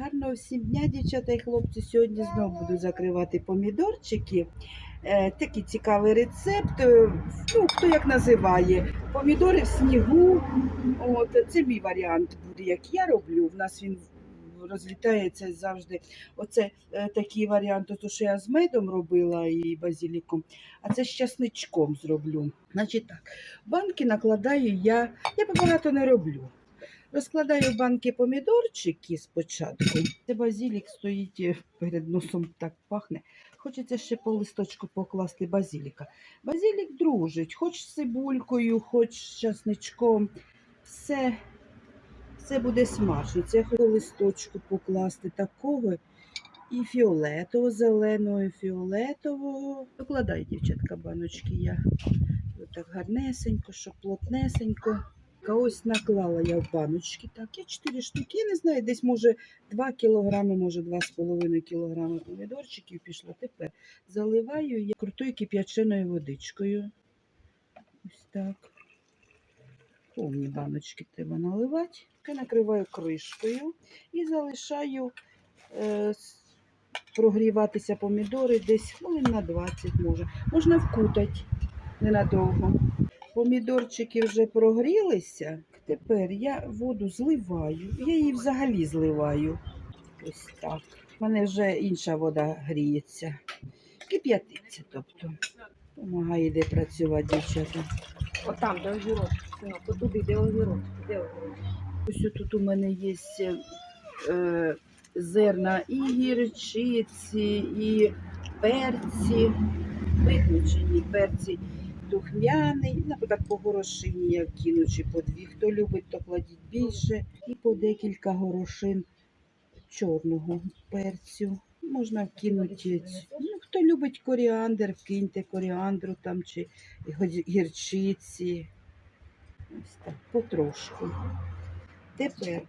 Гарного всім дня, дівчата і хлопці. Сьогодні знову буду закривати помідорчики. Е, такий цікавий рецепт. Ну, хто як називає. Помідори в снігу. От, це мій варіант буде, як я роблю. В нас він розлітається завжди. Оце е, такий варіант, то що я з медом робила і базиліком, а це з часничком зроблю. Значить так, банки накладаю я, я багато не роблю. Розкладаю банки помідорчики спочатку. Це базилік стоїть е, перед носом, так пахне. Хочеться ще по листочку покласти базиліка. Базилік дружить, хоч з цибулькою, хоч з часничком. Все, все буде смачно. Це я хочу листочку покласти такого і фіолетового, зеленого, фіолетового. Викладаю, дівчатка, баночки я. Так гарнесенько, щоб плотнесенько. Та Ось наклала я в баночки. Так, я 4 штуки, я не знаю, десь може 2 кілограми, може 2,5 кілограми помідорчиків пішло. Тепер заливаю я крутою кип'яченою водичкою. Ось так. Повні баночки треба наливати. Накриваю кришкою і залишаю е, прогріватися помідори десь хвилин на 20 може. Можна вкутати ненадовго. Помідорчики вже прогрілися. Тепер я воду зливаю. Я її взагалі зливаю. Ось так. У мене вже інша вода гріється. Кип'ятиться, тобто. Помагає де працювати, дівчата. Отам, де огірок. Отуди, де огірок. Де огірок? Ось тут у мене є е, зерна і гірчиці, і перці, виключені перці духмяний. Наприклад, по горошині я кину чи по дві. Хто любить, то кладіть більше. І по декілька горошин чорного перцю. Можна вкинути. Ну, хто любить коріандр, вкиньте коріандру там чи гірчиці. Ось так, потрошку. Тепер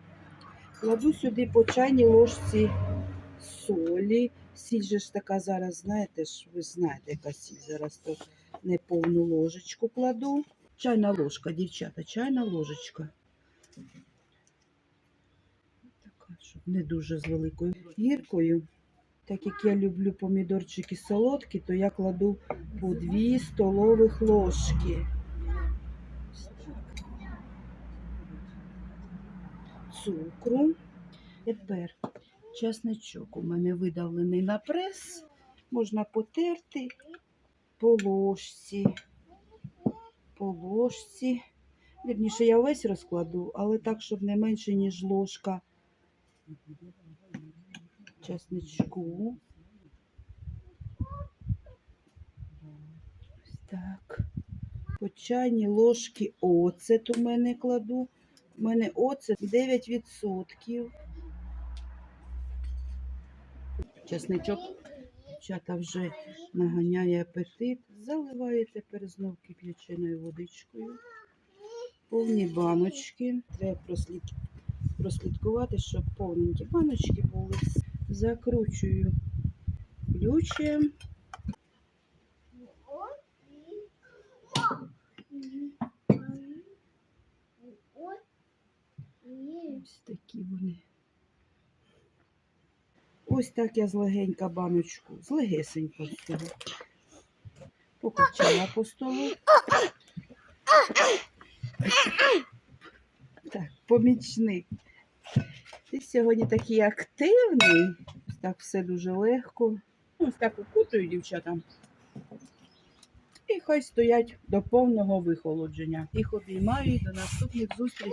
кладу сюди по чайній ложці солі. Сіль же ж така зараз, знаєте ж, ви знаєте, яка сіль зараз то не повну ложечку кладу. Чайна ложка, дівчата, чайна ложечка. Така, щоб не дуже з великою гіркою. Так як я люблю помідорчики солодкі, то я кладу по 2 столових ложки. Цукру. Тепер чесничок у мене видавлений на прес. Можна потерти по ложці. По ложці. Вірніше, я весь розкладу, але так, щоб не менше, ніж ложка чесничку. Ось так. По чайній ложки оцет у мене кладу. У мене оцет 9%. Чесничок дівчата вже наганяє апетит. Заливаю тепер знов кип'яченою водичкою. Повні баночки. Треба прослід... прослідкувати, щоб повненькі баночки були. Закручую ключем. Ось такі вони. Ось так я злегенька баночку, злегесенько цього. Покачала по столу. Так, помічник. Ти сьогодні такий активний. Так все дуже легко. Ось так укутую дівчатам. І хай стоять до повного вихолодження. Їх обіймаю до наступних зустрічей.